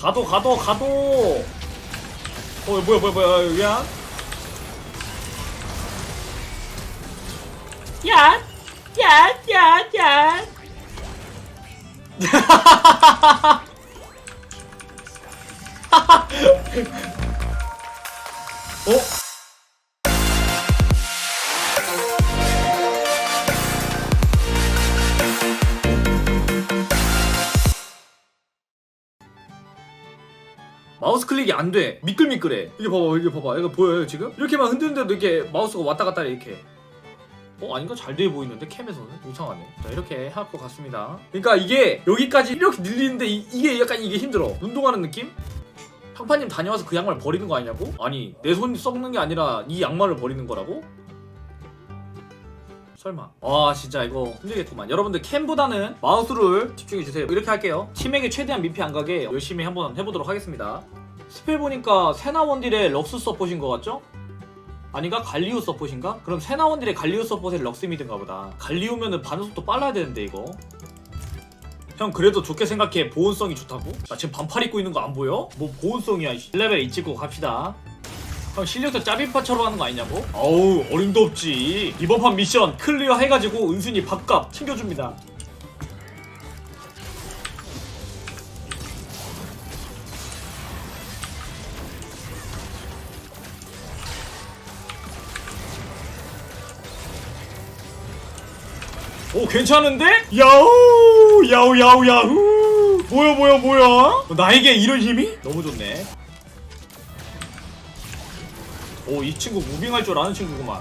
가도 가도 가도 어 뭐야 뭐야 뭐야 여기야 야! 야! 야! 야! 어? 클릭이 안 돼. 미끌미끌해. 이게 봐봐, 이게 봐봐. 이거 보여요, 지금? 이렇게만 흔드는데도 이렇게 마우스가 왔다 갔다 해, 이렇게. 어, 아닌가? 잘 돼 보이는데, 캠에서는? 이상하네. 자, 이렇게 할것 같습니다. 그러니까 이게 여기까지 이렇게 늘리는데 이, 게 약간 이게 힘들어. 운동하는 느낌? 상파님 다녀와서 그 양말 버리는 거 아니냐고? 아니, 내 손이 썩는 게 아니라 이 양말을 버리는 거라고? 설마. 와 진짜 이거 힘들겠구만. 여러분들 캠보다는 마우스를 집중해 주세요. 이렇게 할게요. 팀에게 최대한 민폐 안 가게 열심히 한번 해보도록 하겠습니다. 스펠 보니까 세나 원딜의 럭스 서폿인 것 같죠? 아닌가? 갈리오 서폿인가? 그럼 세나 원딜의 갈리오 서폿의 럭스 미드인가 보다. 갈리오면은 반응 속도 빨라야 되는데 이거. 형 그래도 좋게 생각해 보온성이 좋다고? 나 지금 반팔 입고 있는 거 안 보여? 뭐 보온성이야 1레벨 이 찍고 갑시다 형 실력도 짜비파처럼 하는 거 아니냐고? 어우 어림도 없지 이번 판 미션 클리어 해가지고 은순이 밥값 챙겨줍니다 오 괜찮은데? 야우 야우 야우 야우 뭐야 뭐야 뭐야 나에게 이런 힘이? 너무 좋네 오 이 친구 무빙할 줄 아는 친구구만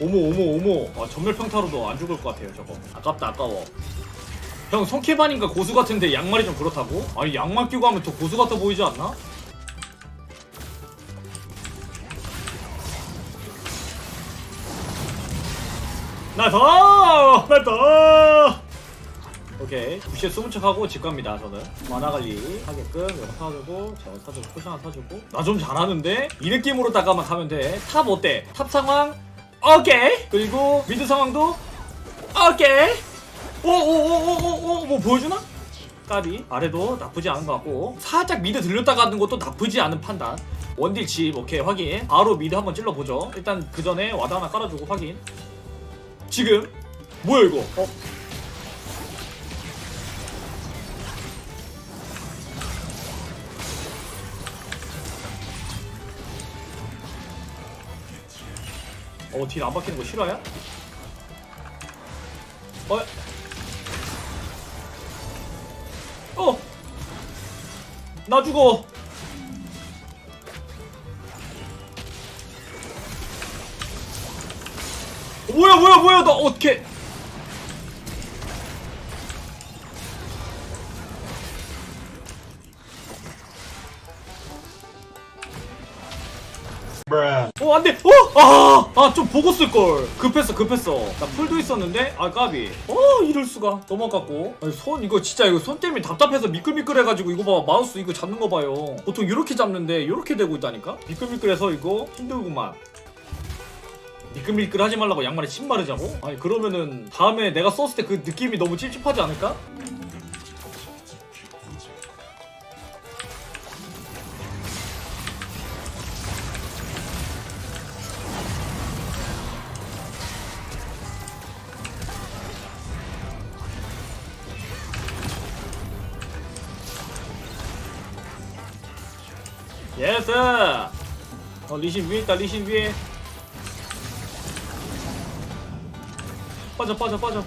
오모 오모 오모 아, 전멸 평타로도 안 죽을 것 같아요 저거 아깝다 아까워 형 손케반인가 고수 같은데 양말이 좀 그렇다고? 아니 양말 끼고 하면 더 고수 같아 보이지 않나? 나 더! 나 더! 오케이. 부시에 숨은 척하고 집 갑니다 저는. 만화 관리 하게끔 이거 사주고 제가 사주고 포션 하나 사주고. 나 좀 잘하는데? 이 느낌으로 다가만 가면 돼탑 어때? 탑 상황? 오케이. 그리고 미드 상황도? 오케이. 오오오오오오 뭐 보여주나? 까비. 아래도 나쁘지 않은 것 같고. 살짝 미드 들렸다 가는 것도 나쁘지 않은 판단. 원딜 집 오케이 확인. 바로 미드 한번 찔러보죠. 일단 그 전에 와드 하나 깔아주고 확인 지금 뭐야 이거 어? 어, 딜안 박히는 거 실화야? 어? 어! 나 죽어! 뭐야, 뭐야, 뭐야, 나 어떻게. 어, 안 돼! 어! 아! 아, 좀 보고 쓸걸! 급했어, 급했어. 나 풀도 있었는데? 아, 까비. 어, 이럴 수가. 넘어갔고. 아니, 손, 이거 진짜, 이거 손 때문에 답답해서 미끌미끌해가지고, 이거 봐. 마우스 이거 잡는 거 봐요. 보통 이렇게 잡는데, 이렇게 되고 있다니까? 미끌미끌해서 이거 힘들구만. 미끌미끌 하지 말라고 양말에 침 바르자고? 아니, 그러면은, 다음에 내가 썼을 때 그 느낌이 너무 찝찝하지 않을까? 예스! 어, 리신 위에 있다, 리신 위에. 빠져, 빠져, 빠져.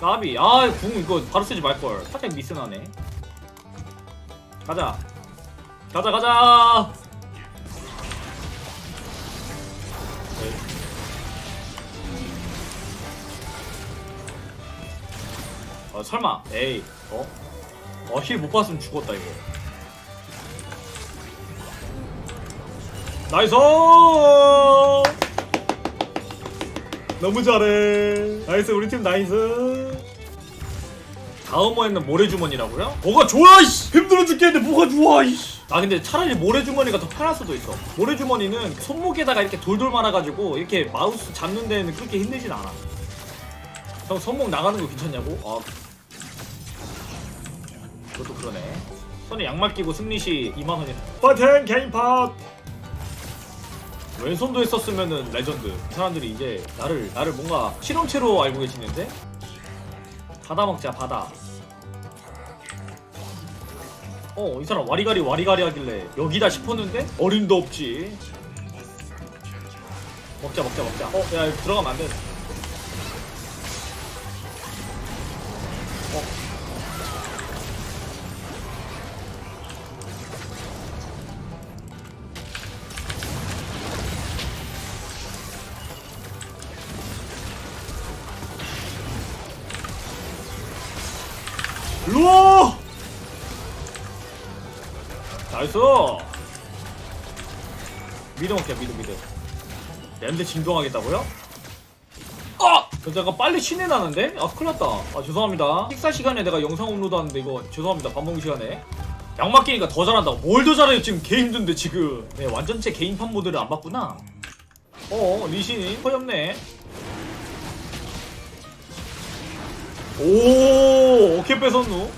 까비. 아, 궁 이거 바로 쓰지 말걸. 살짝 미스나네. 가자. 가자, 가자! 네. 어 설마 에이 어? 어힐 못 봤으면 죽었다 이거 나이스! 너무 잘해. 나이스 우리 팀 나이스. 다음 화에는 모래주머니라고요? 뭐가 좋아 이씨! 힘들어 죽겠는데 뭐가 좋아 이씨! 아 근데 차라리 모래주머니가 더 편할 수도 있어. 모래주머니는 손목에다가 이렇게 돌돌 말아가지고 이렇게 마우스 잡는 데는 그렇게 힘들진 않아. 형 손목 나가는 거 괜찮냐고? 아. 그것도 그러네. 손에 양말 끼고 승리 시 2만원이 버튼 개인팟 왼손도 했었으면은 레전드. 이 사람들이 이제 나를 나를 뭔가 실험체로 알고 계시는데? 바다 먹자 바다. 어 이 사람 와리가리 와리가리 하길래 여기다 싶었는데? 어림도 없지. 먹자 먹자 먹자. 어야 이거 들어가면 안 돼. 어 로와! 나이스! 미드 먹자 미드 미드. 랜드 진동하겠다고요? 아! 저 잠깐 빨리 신내 나는데? 아 큰일 났다. 아 죄송합니다. 식사 시간에 내가 영상 업로드 하는데 이거 죄송합니다. 밥 먹는 시간에. 양 맡기니까 더 잘한다고. 뭘 더 잘해요 지금 개 힘든데 지금. 네 완전체 개인판 모드를 안 봤구나. 어 리신이 허엽네 오 어깨 뺏었누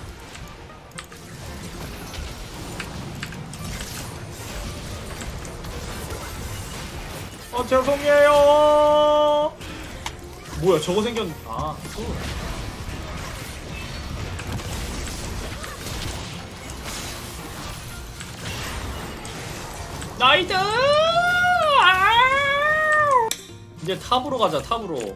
아 죄송해요 뭐야 저거 생겼 아 또. 나이트 아우! 이제 탑으로 가자 탑으로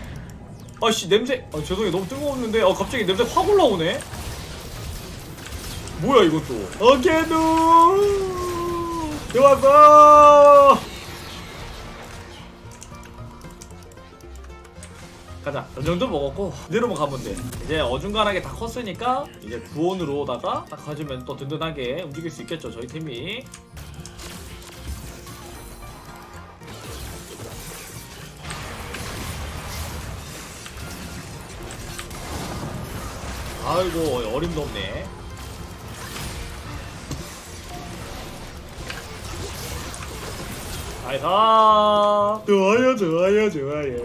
아씨 냄새. 아 죄송해요 너무 뜨거웠는데 아 갑자기 냄새 확 올라오네. 뭐야 이것도? 어케누. 좋았어. 가자. 이 정도 먹었고 이대로만 가면 돼. 이제 어중간하게 다 컸으니까 이제 구원으로다가 딱 가지면 또 든든하게 움직일 수 있겠죠 저희 팀이. 아이고 어림도 없네. 아이사 좋아요 좋아요 좋아요.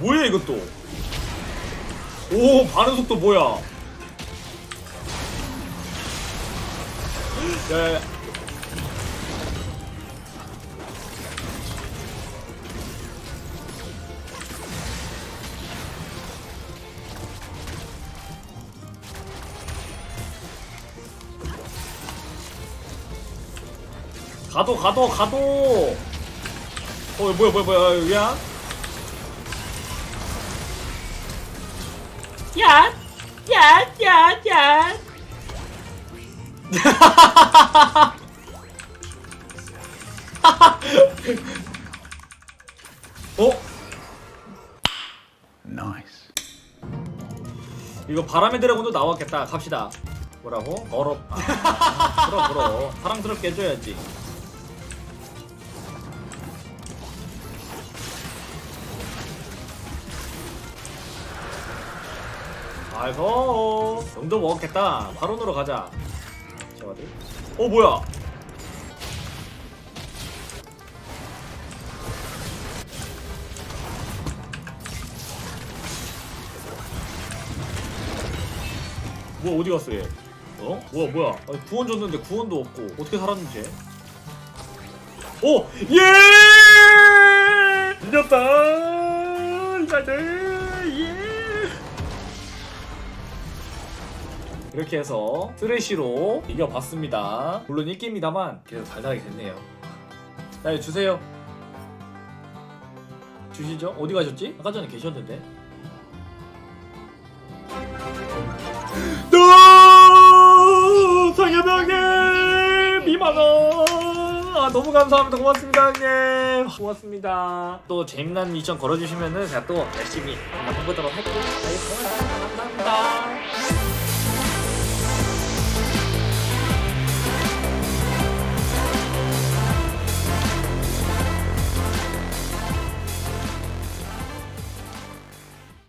뭐야 이것도 오 반응 속도 뭐야? 야야야 가도 가도 가도 어 뭐야 뭐야 뭐야 여기야 야! 야! 야! 야! 어? Nice. 이거 바람의 드래곤도 나왔겠다. 갑시다. 뭐라고? 어렵. 아, 그럼 그럼 사랑스럽게 해줘야지. 아이고 정도 먹었겠다. 바론으로 가자. 저 어디? 어 뭐야? 뭐 어디 갔어 얘? 어? 뭐야 뭐야? 아니, 구원 줬는데 구원도 없고 어떻게 살았는지? 오 예! 이겼다 이자들 이렇게 해서 쓰레쉬로 이겨봤습니다. 물론 1끼입니다만 계속 달달하게 됐네요. 자, 주세요. 주시죠. 어디 가셨지? 아까 전에 계셨는데. 또 상여병님 미만원! 아, 너무 감사합니다. 고맙습니다, 형님. 고맙습니다. 또 재미난 미션 걸어주시면은 제가 또 열심히 한번 해보도록 할게요. 아, 예, 감사합니다.